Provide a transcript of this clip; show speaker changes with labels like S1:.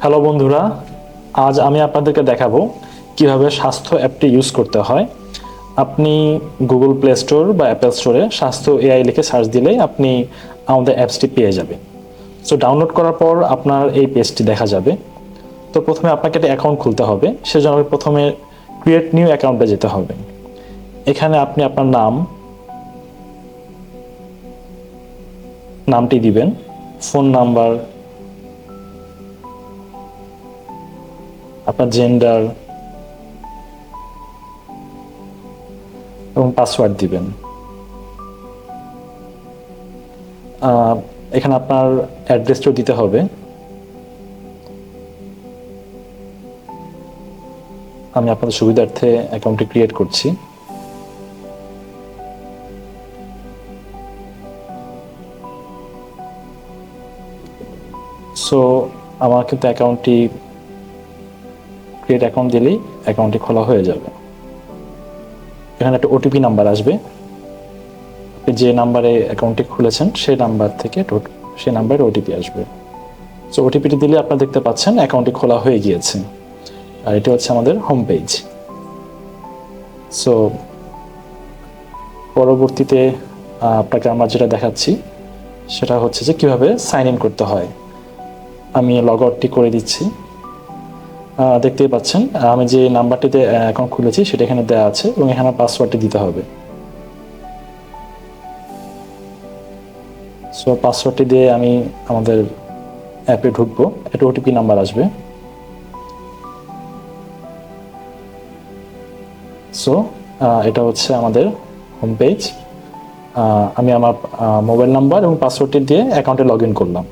S1: Hello বন্ধুরা, আজ আমি আপনাদেরকে দেখাবো কীভাবে স্বাস্থ্য অ্যাপটি ইউজ করতে হয়। আপনি গুগল প্লে স্টোর বা অ্যাপেল স্টোরে স্বাস্থ্য এআই লিখে সার্চ দিলেই আপনি আমাদের অ্যাপসটি পেয়ে যাবে সো ডাউনলোড করার পর আপনার এই পেজটি দেখা যাবে। তো, প্রথমে আপনাকে একটা অ্যাকাউন্ট খুলতে হবে, সেজন্য প্রথমে ক্রিয়েট নিউ অ্যাকাউন্টে যেতে হবে। এখানে আপনি আপনার নাম, নামটি দিবেন ফোন নাম্বার আপনার জেন্ডার এবং পাসওয়ার্ড দিবেন। এখানে আপনার অ্যাড্রেসটাও দিতে হবে। আমি আপনাদের সুবিধার্থে অ্যাকাউন্টটি ক্রিয়েট করছি। সো আমার কিন্তু অ্যাকাউন্টটি ক্রিয়েট অ্যাকাউন্ট দিলেই অ্যাকাউন্টটি খোলা হয়ে যাবে। এখানে একটা ওটিপি নাম্বার আসবে। যে নাম্বারে অ্যাকাউন্টটি খুলেছেন, সেই নাম্বার থেকে সেই নাম্বারে ওটিপি আসবে। সো ওটিপিটি দিলে আপনারা দেখতে পাচ্ছেন অ্যাকাউন্টটি খোলা হয়ে গিয়েছে। আর এটি হচ্ছে আমাদের হোম পেজ সো পরবর্তীতে আপনাকে আমরা যেটা দেখাচ্ছি, সেটা হচ্ছে যে কীভাবে সাইন ইন করতে হয়। আমি লগ আউটটি করে দিচ্ছি। দেখতেই পাচ্ছেন। আমি যে নাম্বারটিতে অ্যাকাউন্ট খুলেছি সেটা এখানে দেওয়া আছে এবং এখানে পাসওয়ার্ডটি দিতে হবে। সো পাসওয়ার্ডটি দিয়ে আমি আমাদের অ্যাপে ঢুকবো। একটা ওটিপি নাম্বার আসবে। সো এটা হচ্ছে আমাদের হোম পেজ আমি আমার মোবাইল নাম্বার এবং পাসওয়ার্ডটি দিয়ে অ্যাকাউন্টে লগ ইন করলাম।